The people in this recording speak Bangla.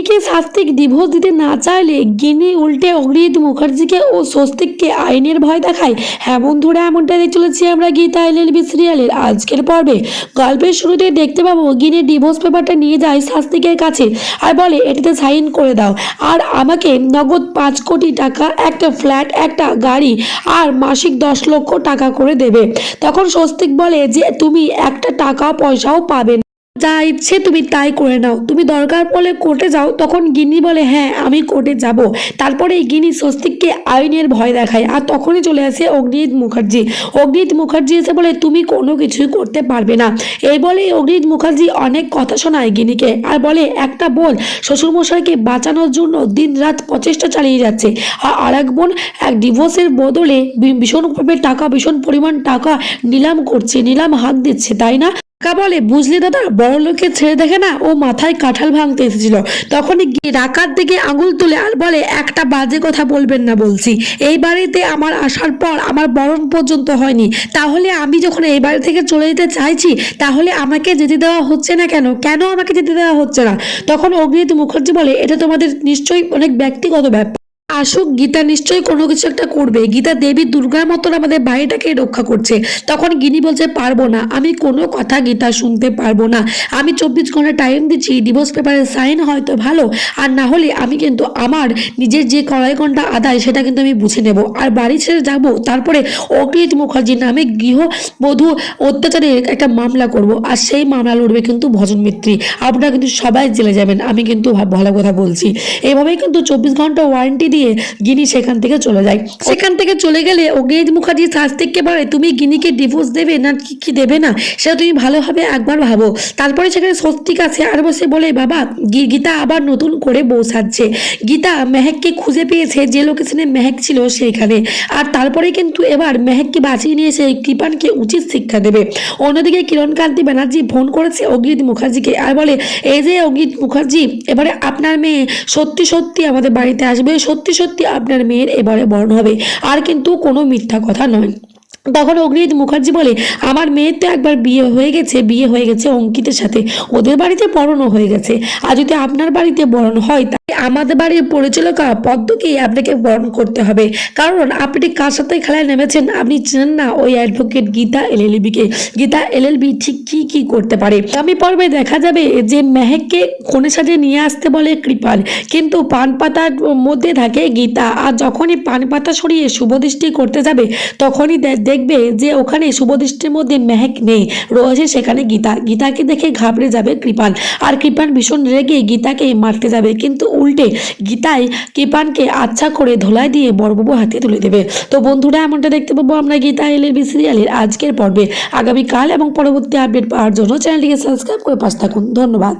একে শাস্তিক ডিভোর্স দিতে না চাইলে গিনি উল্টে অগ্রিত মুখার্জিকে ও স্বস্তিককে আইনের ভয় দেখায়। হ্যাঁ বন্ধুরা এমনটা দেখতে চলেছি আমরা গীতা এলএলবি সিরিয়ালের আজকের পর্বে। গল্পের শুরুতে দেখতে পাবো, গিনি ডিভোর্স পেপারটা নিয়ে যায় শাস্তিকের কাছে আর বলে, এটিতে সাইন করে দাও। আর আমাকে নগদ পাঁচ কোটি টাকা, একটা ফ্ল্যাট একটা গাড়ি আর মাসিক দশ লক্ষ টাকা করে দেবে। তখন স্বস্তিক বলে যে, তুমি একটা টাকা পয়সাও পাবে যা ইচ্ছে তুমি তাই করে নাও। তুমি দরকার পড়লে কোর্টে যাও, তখন গিনি বলে হ্যাঁ আমি কোর্টে যাব। তারপরে গিনি স্বস্তিককে আইনের ভয় দেখায় আর তখনই চলে আসে অগ্নিত মুখার্জি। অগ্নিত মুখার্জি এসে বলে, তুমি কোনো কিছুই করতে পারবে না। এই বলে অগ্নিত মুখার্জি অনেক কথা শোনায় গিনিকে আর বলে, একটা বোন শ্বশুরমশাইকে বাঁচানোর জন্য দিন রাত প্রচেষ্টা চালিয়ে যাচ্ছে। আর আরেক বোন এক ডিভোর্সের বদলে ভীষণভাবে টাকা, ভীষণ পরিমাণ টাকা নিলাম করছে, নিলাম হাত দিচ্ছে, তাই না? কাকা বলে, বুঝলি দাদা বড় লোকের ছেড়ে দেখে না ও মাথায় কাঁঠাল ভাঙতে এসেছিল। তখনই গিয়ে ডাকাত দিকে আঙুল তুলে আর বলে, একটা বাজে কথা বলবেন না বলছি। এই বাড়িতে আমার আসার পর আমার বরণ পর্যন্ত হয়নি। তাহলে আমি যখন এই বাড়ি থেকে চলে যেতে চাইছি, তাহলে আমাকে যেতে দেওয়া হচ্ছে না কেন? কেন আমাকে যেতে দেওয়া হচ্ছে না? তখন অগ্নিত মুখার্জি বলে, এটা তোমাদের নিশ্চয়ই অনেক ব্যক্তিগত ব্যাপার। আসুক, গীতা নিশ্চয়ই কোনো কিছু একটা করবে। গীতা দেবী দুর্গার মতন আমাদের বাড়িটাকে রক্ষা করছে। তখন গিনি বলছে, পারব না। আমি কোনো কথা গীতা শুনতে পারব না। আমি চব্বিশ ঘণ্টা টাইম দিচ্ছি ডিভোর্স পেপারে সাইন হয়তো ভালো। আর না হলে আমি কিন্তু আমার নিজের যে কড়াই ঘণ্টা আদায়, সেটা কিন্তু আমি বুঝে নেব। আর বাড়ি ছেড়ে যাব, তারপরে অগ্রিত মুখার্জির নামে গৃহবধূ অত্যাচারের একটা মামলা করব। আর সেই মামলা লড়বে কিন্তু ভজন মিত্রী। আপনারা কিন্তু সবাই জেলে যাবেন। আমি কিন্তু ভালো কথা বলছি। এভাবেই কিন্তু চব্বিশ ঘণ্টা ওয়ারেন্টি দিয়ে গিনি সেখান থেকে চলে যায়। সেখান থেকে চলে গেলে অগ্নিজিৎ মুখার্জি শাস্তিককে বলে তুমি গিনিকে ডিভোর্স দেবে না কি কি দেবে না? সেটা তুমি ভালোভাবে একবার ভাবো। তারপরে সেখানে স্বস্তিক আছে আর বসে বলে বাবা গীতা আবার নতুন করে বউ সাজছে। গীতা মেহেককে খুঁজে পেয়েছে যে লোকেশনে মেহেক ছিল সেইখানে। আর তারপরে কিন্তু এবার মেহেককে বাঁচিয়ে নিয়ে এসে কৃপানকে উচিত শিক্ষা দেবে। অন্যদিকে কিরণকান্তি ব্যানার্জি ফোন করেছে অগ্নিত মুখার্জিকে আর বলে এই যে অগ্নিত মুখার্জি এবারে আপনার মেয়ে সত্যি সত্যি আমাদের বাড়িতে আসবে সত্যি সত্যি আপনার মেয়ের এবারে বরণ হবে। আর কিন্তু কোনো মিথ্যা কথা নয়। তখন অগ্নিজিৎ মুখার্জি বলে, আমার মেয়ের তো একবার বিয়ে হয়ে গেছে, বিয়ে হয়ে গেছে অঙ্কিতের সাথে। ওদের বাড়িতে বরণও হয়ে গেছে। আর যদি আপনার বাড়িতে বরণ হয়, তাহলে আমাদের বাড়ির পরিচালকা পদ্মকেই আপনাকে বরণ করতে হবে। কারণ আপনি কার সাথে খেলায় নেমেছেন? আপনি চেনেন না ওই অ্যাডভোকেট গীতা এলএলবিকে। গীতা এলএলবি ঠিক কী কী করতে পারে? আমি পর্বে দেখা যাবে যে মেহেককে কোণে সাজে নিয়ে আসতে বলে কৃপাল। কিন্তু পান পাতার মধ্যে থাকে গীতা। আর যখনই পান পাতা সরিয়ে শুভদৃষ্টি করতে যাবে, তখনই দে- দেখবে যে ওখানে শুভদৃষ্টির মধ্যে মেহেক নেই। রয়েছে সেখানে গীতা, গীতাকে দেখে ঘাবড়ে যাবে কৃপান। আর কৃপান ভীষণ রেগে গীতাকে মারতে যাবে। কিন্তু উল্টে গীতাই কৃপানকে আচ্ছা করে ধোলাই দিয়ে বড়বাবু হাতে তুলে দেবে। তো বন্ধুরা, এমনটা দেখতে পাবো আমরা গীতা এলের এলএলবি সিরিয়ালের আজকের পর্বে। আগামীকাল এবং পরবর্তী আপডেট পাওয়ার জন্য চ্যানেলটিকে সাবস্ক্রাইব করে পাশ থাকুন। ধন্যবাদ।